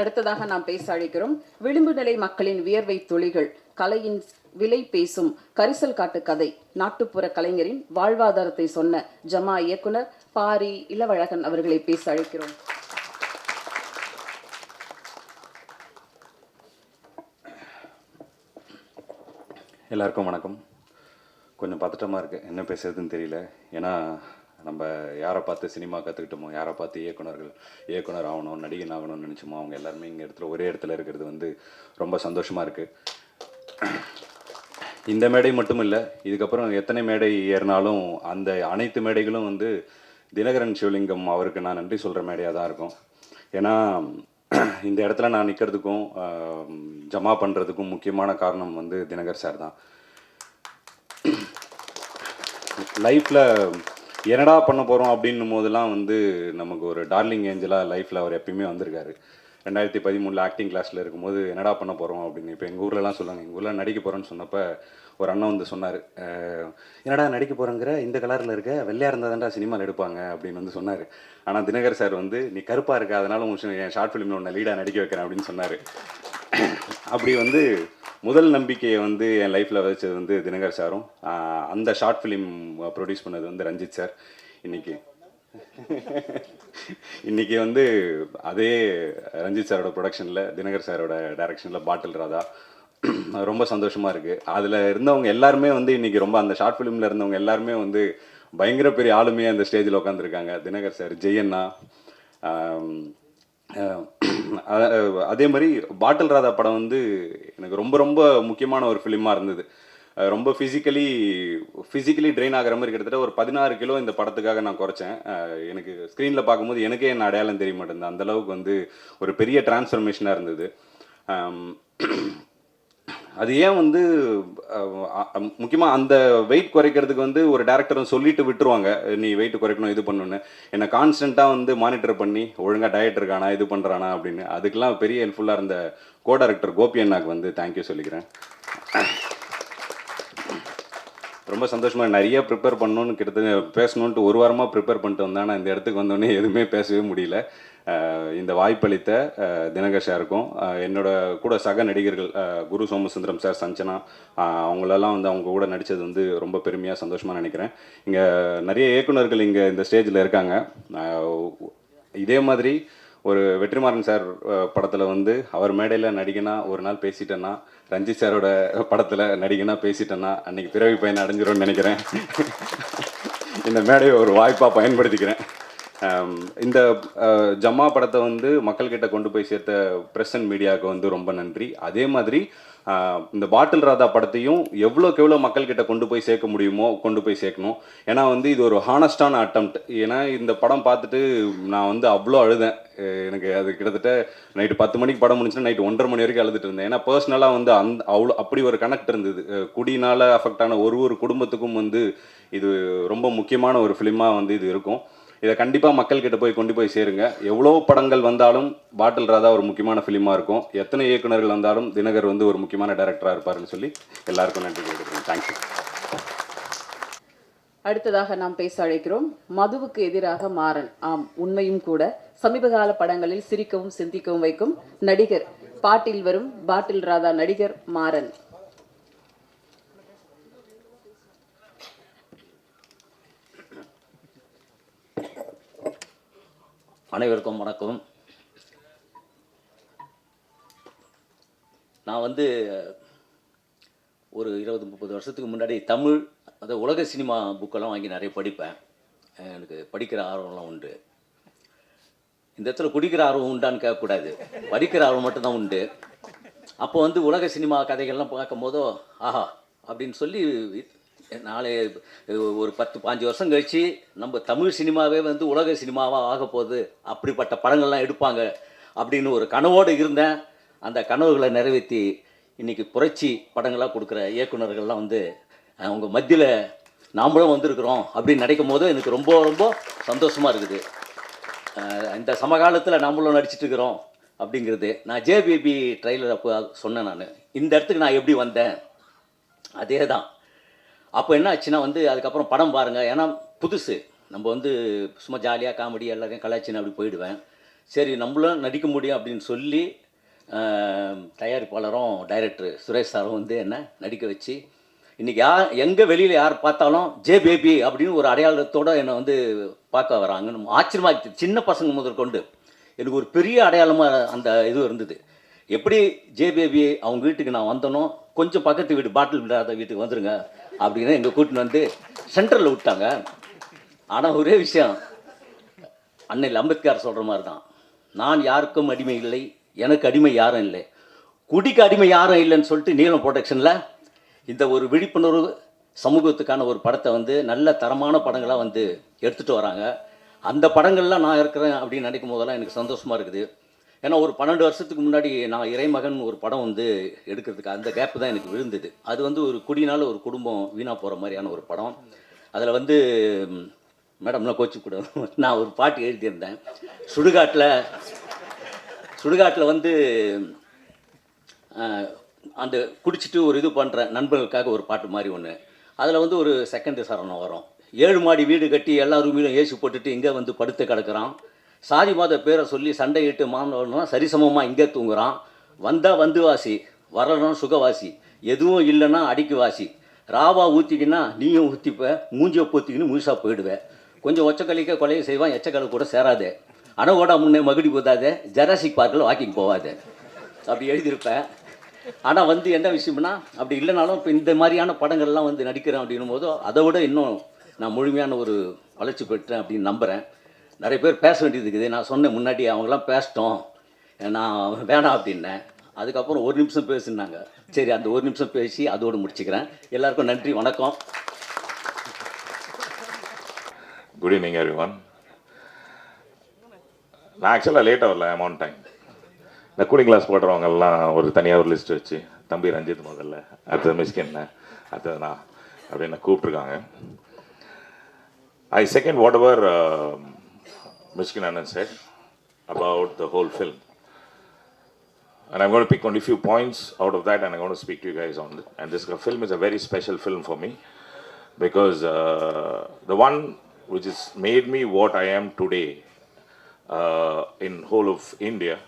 அடுத்ததாக நாம் பேச அழைக்கிறோம் விளிம்பு நிலை மக்களின் வியர்வை துளிகள் கலையின் விலை பேசும் கரிசல் காட்டு கதை. நாட்டுப்புற கலைஞரின் வாழ்வாதாரத்தை சொன்ன ஜமா இயக்குனர் பாரி இளவழகன் அவர்களை பேச அழைக்கிறோம். எல்லாருக்கும் வணக்கம். கொஞ்சம் பதட்டமாக இருக்குது என்ன பேசுறதுன்னு தெரியல. ஏன்னா நம்ம யாரை பார்த்து சினிமா கற்றுக்கிட்டோமோ யாரை பார்த்து இயக்குனர்கள் இயக்குனர் ஆகணும் நடிகன் ஆகணும்னு நினச்சோமோ அவங்க எல்லாருமே இங்கே இடத்துல ஒரே இடத்துல இருக்கிறது வந்து ரொம்ப சந்தோஷமாக இருக்குது இந்த மேடை மட்டும் இல்லை இதுக்கப்புறம் எத்தனை மேடை ஏறினாலும் அந்த அனைத்து மேடைகளும் வந்து தினகரன் சிவலிங்கம் அவருக்கு நான் நன்றி சொல்கிற மேடையாக தான் இருக்கும். ஏன்னா இந்த இடத்துல நான் நிற்கிறதுக்கும் ஜமா பண்ணுறதுக்கும் முக்கியமான காரணம் வந்து தினகர் சார் தான். லைஃப்பில் என்னடா பண்ண போகிறோம் அப்படின்னும் போதெல்லாம் வந்து நமக்கு ஒரு டார்லிங் ஏஞ்சலாக லைஃப்பில் அவர் எப்பயுமே வந்திருக்காரு. ரெண்டாயிரத்தி பதிமூணில் ஆக்டிங் கிளாஸில் இருக்கும்போது என்னடா பண்ண போகிறோம் அப்படின்னு இப்போ எங்கள் ஊர்லலாம் சொல்லுவாங்க. எங்கள் ஊரில் நடிக்க போகிறேன்னு சொன்னப்போ ஒரு அண்ணன் வந்து சொன்னார் என்னடா நடிக்க போகிறேங்கிற இந்த கலரில் இருக்க? வெள்ளையாக இருந்தால் தான்டா சினிமாவில் எடுப்பாங்க அப்படின்னு வந்து சொன்னார். ஆனால் தினகர் சார் வந்து நீ கருப்பாக இருக்க அதனால் உன் ஷார்ட் ஃபிலிமில் உன்னை லீடாக நடிக்க வைக்கிறேன் அப்படின்னு சொன்னார். அப்படி வந்து முதல் நம்பிக்கையை வந்து என் லைஃப்பில் விதைச்சது வந்து தினகர் சாரும். அந்த ஷார்ட் ஃபிலிம் ப்ரொடியூஸ் பண்ணது வந்து ரஞ்சித் சார். இன்னைக்கு. இன்னைக்கு வந்து அதே ரஞ்சித் சாரோட ப்ரொடக்ஷனில் தினகர் சாரோட டைரக்ஷனில் பாட்டில் ராதா. ரொம்ப சந்தோஷமாக இருக்குது அதில் இருந்தவங்க எல்லாருமே வந்து இன்னைக்கு ரொம்ப அந்த ஷார்ட் ஃபிலிமில் இருந்தவங்க எல்லாருமே வந்து பயங்கர பெரிய ஆளுமையாக அந்த ஸ்டேஜில் உட்காந்துருக்காங்க தினகர் சார் ஜெயண்ணா அதே மாதிரி பாட்டில் ராதா படம் வந்து எனக்கு ரொம்ப ரொம்ப முக்கியமான ஒரு ஃபிலிமாக இருந்தது. ரொம்ப ஃபிசிக்கலி ஃபிசிக்கலி ட்ரெயின் ஆகிற மாதிரி கிட்டத்தட்ட ஒரு பதினாறு கிலோ இந்த படத்துக்காக நான் குறைச்சேன். எனக்கு ஸ்க்ரீனில் பார்க்கும்போது எனக்கே என்ன அடையாளம் தெரிய மாட்டேங்குது. அந்தளவுக்கு வந்து ஒரு பெரிய டிரான்ஸ்ஃபர்மேஷனாக இருந்தது. அது ஏன் வந்து முக்கியமாக அந்த வெயிட் குறைக்கிறதுக்கு வந்து ஒரு டேரக்டரும் சொல்லிட்டு விட்டுருவாங்க நீ வெயிட் குறைக்கணும் இது பண்ணணும்னு. என்னை கான்ஸ்டண்ட்டாக வந்து மானிட்டர் பண்ணி ஒழுங்காக டயட் இருக்கானா இது பண்ணுறானா அப்படின்னு. அதுக்கெல்லாம் பெரிய ஹெல்ப்ஃபுல்லாக இருந்த கோ டேரக்டர் கோபி அண்ணாக்கு வந்து தேங்க்யூ சொல்லிக்கிறேன். ரொம்ப சந்தோஷமாக நிறைய ப்ரிப்பேர் பண்ணணும்னு கிட்டத்தட்ட பேசணுன்ட்டு ஒரு வாரமாக ப்ரிப்பேர் பண்ணிட்டு வந்தேன். ஆனால் இந்த இடத்துக்கு வந்தோடனே எதுவுமே பேசவே முடியல. இந்த வாய்ப்பளித்த தினகர் சாருக்கும் என்னோட கூட சக நடிகர்கள் குரு சோமசுந்தரம் சார் சஞ்சனா அவங்களெல்லாம் வந்து அவங்க கூட நடித்தது வந்து ரொம்ப பெருமையாக சந்தோஷமாக நினைக்கிறேன். இங்கே நிறைய இயக்குனர்கள் இங்கே இந்த ஸ்டேஜில் இருக்காங்க. இதே மாதிரி ஒரு வெற்றிமாறன் சார் படத்தில் வந்து அவர் மேடையில் நடிகனா ஒரு நாள் பேசிட்டேன்னா ரஞ்சித் சாரோட படத்தில் நடிகனா பேசிட்டேன்னா அன்னைக்கு பிறவி பயன் அடைஞ்சிரும்னு நினைக்கிறேன். இந்த மேடையை ஒரு வாய்ப்பாக பயன்படுத்திக்கிறேன். இந்த ஜம்மா படத்தை வந்து மக்கள்கிட்ட கொண்டு போய் சேர்த்த ப்ரெஸ் அண்ட் மீடியாவுக்கு வந்து ரொம்ப நன்றி. அதே மாதிரி இந்த பாட்டில் ராதா படத்தையும் எவ்வளோக்கு எவ்வளோ மக்கள்கிட்ட கொண்டு போய் சேர்க்க முடியுமோ கொண்டு போய் சேர்க்கணும். ஏன்னா வந்து இது ஒரு ஹானஸ்டான அட்டம்ப்ட் ஏன்னா இந்த படம் பார்த்துட்டு நான் வந்து அவ்வளோ அழுதேன். எனக்கு அது கிட்டத்தட்ட நைட்டு பத்து மணிக்கு படம் முடிச்சுன்னா நைட்டு ஒன்றரை மணி வரைக்கும் அழுதுட்டு இருந்தேன். ஏன்னா பர்சனலாக வந்து அந் அவ்வளோ அப்படி ஒரு கனெக்ட் இருந்தது. குடினால் அஃபெக்ட் ஆன ஒரு ஒரு குடும்பத்துக்கும் வந்து இது ரொம்ப முக்கியமான ஒரு ஃபிலிமாக வந்து இது இருக்கும். இதை கண்டிப்பாக மக்கள்கிட்ட போய் கொண்டு போய் சேருங்க. எவ்வளோ படங்கள் வந்தாலும் பாட்டில் ராதா ஒரு முக்கியமான ஃபிலிமாக இருக்கும். எத்தனை இயக்குனர்கள் வந்தாலும் தினகர் வந்து ஒரு முக்கியமான டைரக்டராக இருப்பாருன்னு சொல்லி எல்லாருக்கும் நன்றி கேட்டுக்கிறேன் தேங்க்யூ அடுத்ததாக நாம் பேச அழைக்கிறோம். மதுவுக்கு எதிராக மாறன். ஆம் உண்மையும் கூட. சமீபகால படங்களில் சிரிக்கவும் சிந்திக்கவும் வைக்கும் நடிகர். பாட்டில் வரும் பாட்டில் ராதா நடிகர் மாறன். அனைவருக்கும் வணக்கம். நான் வந்து ஒரு இருபது முப்பது வருஷத்துக்கு முன்னாடி தமிழ் அந்த உலக சினிமா புக்கெல்லாம் வாங்கி நிறைய படிப்பேன். எனக்கு படிக்கிற ஆர்வம்லாம் உண்டு. இந்த இடத்துல குடிக்கிற ஆர்வம் உண்டான்னு கேட்கக்கூடாது. படிக்கிற ஆர்வம் மட்டும்தான் உண்டு. அப்போ வந்து உலக சினிமா கதைகள்லாம் பார்க்கும்போதோ ஆஹா அப்படின்னு சொல்லி நாளை ஒரு பத்து பாஞ்சு வருஷம் கழிச்சு நம்ம தமிழ் சினிமாவே வந்து உலக சினிமாவாக ஆக போகுது. அப்படிப்பட்ட படங்கள்லாம் எடுப்பாங்க அப்படின்னு ஒரு கனவோடு இருந்தேன். அந்த கனவுகளை நிறைவேற்றி இன்றைக்கி புரட்சி படங்களாக கொடுக்குற இயக்குனர்கள்லாம் வந்து அவங்க மத்தியில் நாமளும் வந்திருக்கிறோம் அப்படின்னு நினைக்கும் போது எனக்கு ரொம்ப ரொம்ப சந்தோஷமாக இருக்குது. இந்த சமகாலத்தில் நம்மளும் நடிச்சிட்டு இருக்கிறோம் அப்படிங்கிறது. நான் ஜேபிபி ட்ரெய்லர் அப்போ சொன்னேன் நான். இந்த இடத்துக்கு நான் எப்படி வந்தேன்? அதே தான் அப்போ என்ன ஆச்சுன்னா வந்து அதுக்கப்புறம் படம் பாருங்கள் ஏன்னா புதுசு. நம்ம வந்து சும்மா ஜாலியாக காமெடி எல்லாரையும் கலாச்சின்னு அப்படி போயிடுவேன். சரி நம்மளும் நடிக்க முடியும் அப்படின்னு சொல்லி தயாரிப்பாளரும் டைரக்டர் சுரேஷ் சாரும் வந்து என்ன நடிக்க வச்சு இன்றைக்கி யார் எங்கே வெளியில் யார் பார்த்தாலும் ஜே பேபி அப்படின்னு ஒரு அடையாளத்தோடு என்னை வந்து பார்க்க வராங்க. ஆச்சரியமாக சின்ன பசங்க முதற்கொண்டு எனக்கு ஒரு பெரிய அடையாளமாக அந்த இது இருந்தது. எப்படி ஜே பேபி அவங்க வீட்டுக்கு நான் வந்தனோ கொஞ்சம் பக்கத்து வீடு பாட்டில் விடாத வீட்டுக்கு வந்துடுங்க அப்படின்னு எங்கள் கூட்டின்னு வந்து சென்டரில் விட்டாங்க. ஆனால் ஒரே விஷயம் அன்னையில் அம்பேத்கர் சொல்கிற மாதிரி தான் நான் யாருக்கும் அடிமை இல்லை எனக்கு அடிமை யாரும் இல்லை. குடிக்கு அடிமை யாரும் இல்லைன்னு சொல்லிட்டு நீலம் ப்ரொடக்ஷனில் இந்த ஒரு விழிப்புணர்வு சமூகத்துக்கான ஒரு படத்தை வந்து நல்ல தரமான படங்களாக வந்து எடுத்துகிட்டு வராங்க. அந்த படங்கள்லாம் நான் இருக்கிறேன் அப்படின்னு நினைக்கும் போதெல்லாம் எனக்கு சந்தோஷமாக இருக்குது. ஏன்னா ஒரு பன்னெண்டு வருஷத்துக்கு முன்னாடி நான் இறைமகன் ஒரு படம் வந்து எடுக்கிறதுக்கு அந்த கேப் தான் எனக்கு விழுந்தது. அது வந்து ஒரு குடினால ஒரு குடும்பம் வீணாக போகிற மாதிரியான ஒரு படம். அதில் வந்து மேடம்லாம் கோச்சு கூட. நான் ஒரு பாட்டு எழுதியிருந்தேன். சுடுகாட்டில் சுடுகாட்டில் வந்து அந்த குடிச்சிட்டு ஒரு இது பண்ணுற நண்பர்களுக்காக ஒரு பாட்டு மாதிரி ஒன்று அதில் வந்து ஒரு செகண்ட் சரணம் வரும். ஏழு மாடி வீடு கட்டி எல்லா ரூமிலும் ஏசி போட்டுட்டு இங்கே வந்து படுத்து கிடக்கிறான். சாதி மாத பேரை சொல்லி சண்டையிட்டு மாணவனா சரிசமமாக இங்கே தூங்குறான். வந்தால் வந்து வாசி வரணும் சுகவாசி எதுவும் இல்லைன்னா அடிக்கு வாசி. ராவா ஊற்றிக்கின்னா நீயும் ஊற்றிப்ப மூஞ்சியை பொத்திக்கின்னு முழுசாக போயிடுவேன் கொஞ்சம் ஒச்சக்கலிக்க கொலையை செய்வான் எச்சக்கலை கூட சேராதே. அணவோட முன்னே மகுடி போதாதே ஜெராசிக் பார்க்கில் வாக்கிங் போகாது அப்படி எழுதியிருப்பேன் ஆனால் வந்து என்ன விஷயம்னா அப்படி இல்லைனாலும் இப்போ இந்த மாதிரியான படங்கள்லாம் வந்து நடிக்கிறேன் அப்படின்னும் போது அதை விட இன்னும் நான் முழுமையான ஒரு வளர்ச்சி பெற்றேன் அப்படின்னு நம்புகிறேன் நிறைய பேர் பேச வேண்டியது இருக்குது. நான் சொன்னேன் முன்னாடி அவங்களாம் பேசிட்டோம். நான் வேணாம் அப்படின்னேன். அதுக்கப்புறம் ஒரு நிமிஷம் பேசுனாங்க. சரி அந்த ஒரு நிமிஷம் பேசி அதோடு முடிச்சுக்கிறேன். எல்லாருக்கும் நன்றி வணக்கம். குட் ஈவினிங் எவ்ரி ஒன் நான் ஆக்சுவலாக லேட்டாக வரல அமௌண்ட் டைம் இந்த கூலிங் கிளாஸ் போடுறவங்கெல்லாம் ஒரு தனியாக ஒரு லிஸ்ட் வச்சு தம்பி ரஞ்சித் முதல்ல அடுத்தது மிஸ்கின் அடுத்தது நான் அப்படின்னு கூப்பிட்ருக்காங்க I second whatever um, Mishkin Anand said about the whole film. And I'm going to pick only a few points out of that and I'm going to speak to you guys on it. And this film is a very special film for me because uh, the one which has made me what I am today uh, in whole of India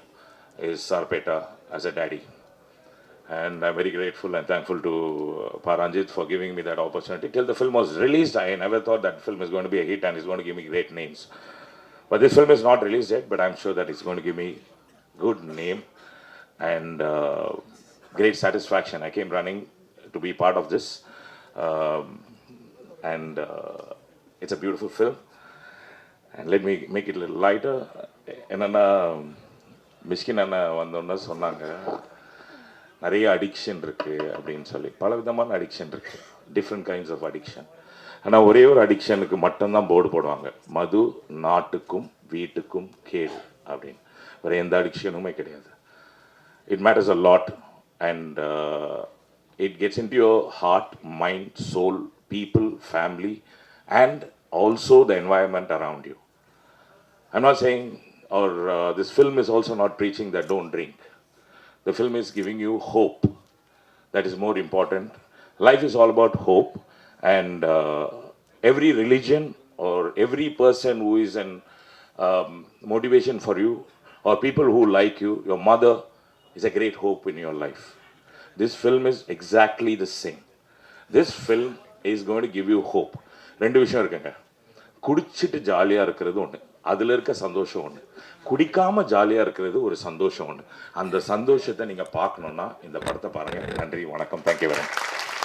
is Sarpeta as a daddy. And I'm very grateful and thankful to uh, Paranjit for giving me that opportunity. Till the film was released, I never thought that film is going to be a hit and is going to give me great names. But this film is not released yet, but I'm sure that it's going to give me good name and uh, great satisfaction. I came running to be part of this, um, and uh, it's a beautiful film. And let me make it a little lighter. என்னென்னா மிஸ்கின் அண்ணன் வந்தோன்னே சொன்னாங்க நிறைய addiction இருக்குது அப்படின்னு சொல்லி பல விதமான அடிக்ஷன் இருக்குது டிஃப்ரெண்ட் கைண்ட்ஸ் ஆஃப் அடிக்ஷன் ஆனால் ஒரே ஒரு அடிக்ஷனுக்கு மட்டும்தான் போர்டு போடுவாங்க மது நாட்டுக்கும் வீட்டுக்கும் கேடு அப்படின்னு வேறு எந்த அடிக்ஷனுமே கிடையாது it matters a lot and it gets in your heart mind soul people family and also the environment around you I'm not saying or this this is also not not preaching that don't drink. The film is giving you hope. That is more important. Life is all about. And uh, every religion or every person who is an um, motivation for you or people who like you your mother is a great hope in your life this film is exactly the same this film is going to give you hope ரெண்டு விஷயம் இருக்குங்க குடிச்சிட்டு ஜாலியாக இருக்கிறது ஒன்று அதில் இருக்க சந்தோஷம் ஒன்று குடிக்காமல் ஜாலியாக இருக்கிறது ஒரு சந்தோஷம் ஒன்று அந்த சந்தோஷத்தை நீங்கள் பார்க்கணுன்னா இந்த படத்தை பாருங்கள் நன்றி வணக்கம் தேங்க்யூ வெரி மச்